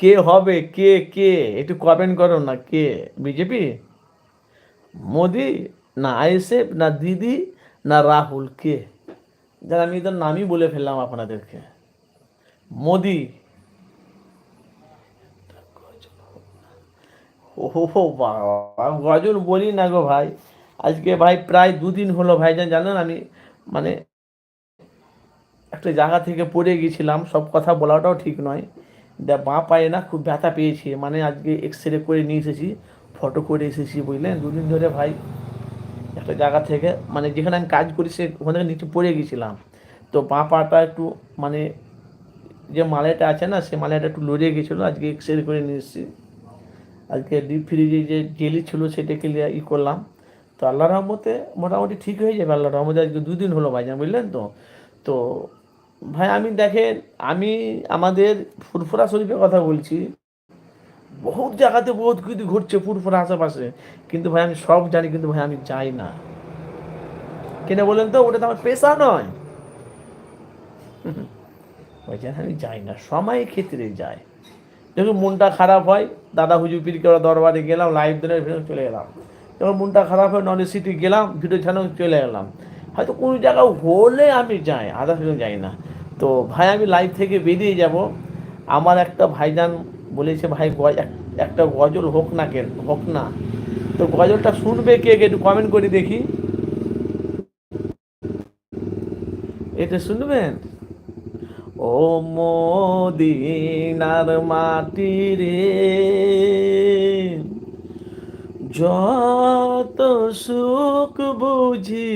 কে হবে, কে কে? একটু কমেন্ট করো না, কে? বিজেপি মোদি না আইএসএফ না দিদি না রাহুল, কে? যারা আমি এদের নামই বলে ফেললাম আপনাদেরকে। মোদি। ও বাবা গজল বলি না গো ভাই? আজকে ভাই প্রায় দুদিন হলো ভাই জানেন, আমি মানে একটা জায়গা থেকে পড়ে গেছিলাম, সব কথা বলাটাও ঠিক নয়। বাঁ পায়ে না খুব ব্যথা পেয়েছি। মানে আজকে এক্স রে করে নিয়ে এসেছি ফটো করে এসেছি, বুঝলেন? দুদিন ধরে ভাই, একটা জায়গা থেকে মানে যেখানে আমি কাজ করি, সে ওখান থেকে নিচে পড়ে গেছিলাম। তো বাঁ পাটা একটু মানে যে মালাটা আছে না, সে মালাটা একটু লড়ে গেছিল, আজকে এক্স রে করে নিয়ে এসেছি। আজকে ডিপ ফ্রিজে যে জেলি ছিল, সেটাকে ই করলাম। তো আল্লাহ রহমতে মোটামুটি ঠিক হয়ে যাবে আল্লাহ রহমতে আজকে দুদিন হলো ভাইজান বুঝলেন তো? তো ভাই, আমি দেখেন, আমি আমাদের ফুরফুরা শরীফের কথা বলছি। বহুত জায়গাতে বহুত কিছু ঘুরছে ফুরফুরা আশেপাশে। কিন্তু ভাই, আমি সব জানি, কিন্তু ভাই, আমি যাই না। কেন বলেন তো, ওটা তো আমার পেশা নয়। ভাইজান আমি যাই না সময় ক্ষেত্রে যাই। যখন মনটা খারাপ হয়, দাদা হুজুর পীর ওরা দরবারে গেলাম, লাইভ দিনের ভিডিও চলে গেলাম যখন মনটা খারাপ হয় নন সিটি গেলাম, ভিডিও ছাড়াও চলে গেলাম হয়তো কোনো জায়গা হলে আমি যাই ফিরে যাই না। তো ভাই, আমি লাইভ থেকে বেরিয়ে যাব। আমার একটা ভাইজান বলেছে, ভাই একটা গজল হোক না কেন, হোক না। তো গজলটা শুনবে কে একটু কমেন্ট করে দেখি। এটা শুনবেন? ও মদিনার মাটি রে যত সুখ বুঝি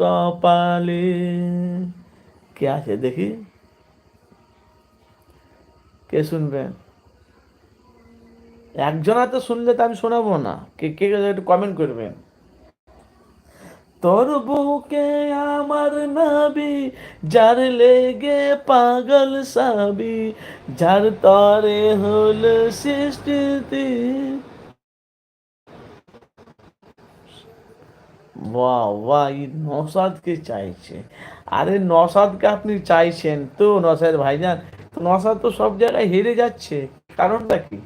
কপালে। কে আছে দেখি? কে শুনবেন একজন তো শুনলে তো আমি শোনাবো না। কে কে একটু কমেন্ট করবেন তোর বুকে আমার নাবি, যার লেগে পাগল সাবি, যার তরে হল সৃষ্টি বাহ বাহ এই নসাদকে চাইছে। আরে নসাদকে আপনি চাইছেন তো নসাদ ভাইজান? নসাদ তো সব জায়গায় হেরে যাচ্ছে কারণটা কি?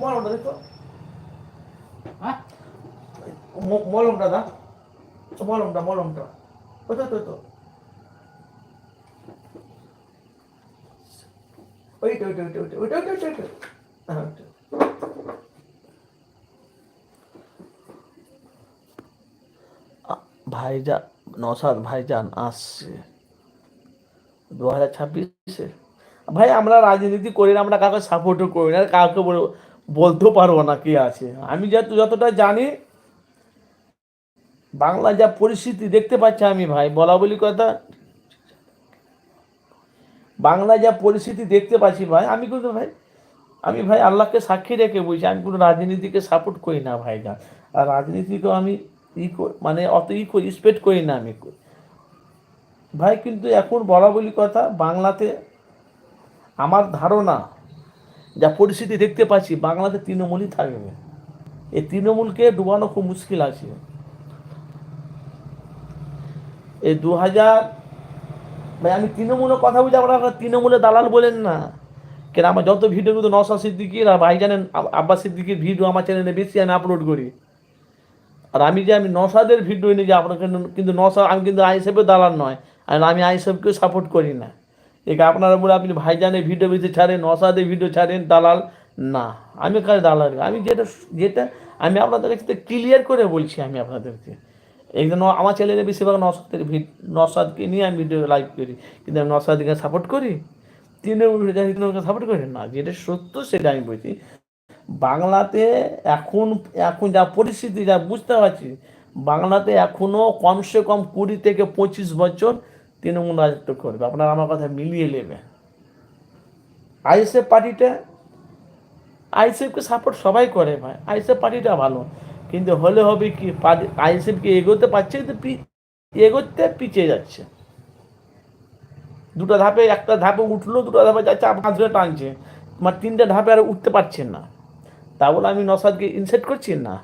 মলমটা দে। হ্যাঁ? মলমটা দা। মলমটা মলমটা। ওই তো, ওইটা ওইটা ওইটা ওইটা ওইটা ওইটা ওইটা হ্যাঁ ওইটা ভাইজান নসাদ ভাইজান আসছে। দু হাজার ছাব্বিশে? ভাই, আমরা রাজনীতি করি না, আমরা কাউকে সাপোর্টও করি না, কাউকে বলতেও পারব না কি আছে। আমি যত যতটা জানি বাংলা যা পরিস্থিতি দেখতে পাচ্ছি আমি ভাই বলা বলি কথা বাংলা যা পরিস্থিতি দেখতে পাচ্ছি ভাই, আমি কিন্তু ভাই, আমি ভাই আল্লাহকে সাক্ষী রেখে বলছি, আমি কোনো রাজনীতিকে সাপোর্ট করি না ভাই না আর রাজনীতিকেও আমি ই মানে অত ই করি রেসপেক্ট করি না আমি। ভাই কিন্তু এখন বলা বলি কথা, বাংলাতে আমার ধারণা যা পরিস্থিতি দেখতে পাচ্ছি, বাংলাতে তৃণমূলই থাকবে। এই তৃণমূলকে ডুবানো খুব মুশকিল আছে। এই দু হাজার ভাই, আমি তৃণমূলের কথা বলছি, আপনারা তৃণমূলের দালাল বলেন না। কেন, আমার যত ভিডিও কিন্তু নশা সিদ্দিকির আর ভাই জানেন আব্বাস সিদ্দিকির ভিডিও আমার চ্যানেলে বেশি আমি আপলোড করি। আর আমি যে, আমি নসাদের ভিডিও নিয়ে যে আপনার কিন্তু- নসা আমি কিন্তু আইসেফের দালাল নয়। আর আমি আইসেফকেও সাপোর্ট করি না। ঠিক আপনারা বলে আপনি ভাইজানের ভিডিও বেশি ছাড়েন নসাদের ভিডিও ছাড়েন, দালাল না। আমি কাজ দালাল। আমি যেটা যেটা আমি আপনাদের কাছে ক্লিয়ার করে বলছি আমি আপনাদেরকে। এই জন্য আমার চ্যানেলে বেশিরভাগ নসাদের নসাদকে নিয়ে আমি ভিডিও লাইভ করি। কিন্তু আমি নসাদকে সাপোর্ট করি। তৃণমূলকে সাপোর্ট করি না, যেটা সত্য সেটা আমি বলছি। বাংলাতে এখন এখন যা পরিস্থিতি, যা বুঝতে পারছি, বাংলাতে এখনও কমসে কম কুড়ি থেকে পঁচিশ বছর তৃণমূল রাজত্ব করবে। আপনারা আমার কথা মিলিয়ে নেবেন। আইএসএফ পার্টিটা, আইএসএফকে সাপোর্ট সবাই করে ভাই। আইএসএফ পার্টিটা ভালো। কিন্তু হলে হবে কি? আইএসএফকে এগোতে পারছে কিন্তু এগোতে পিছিয়ে যাচ্ছে। দুটো ধাপে, একটা ধাপে উঠল, দুটো ধাপে যাচ্ছে পাঁচ ধরে টানছে। মানে তিনটে ধাপে আর উঠতে পারছেন না। তা বলে আমি নসাদকে ইনসেট করছি না?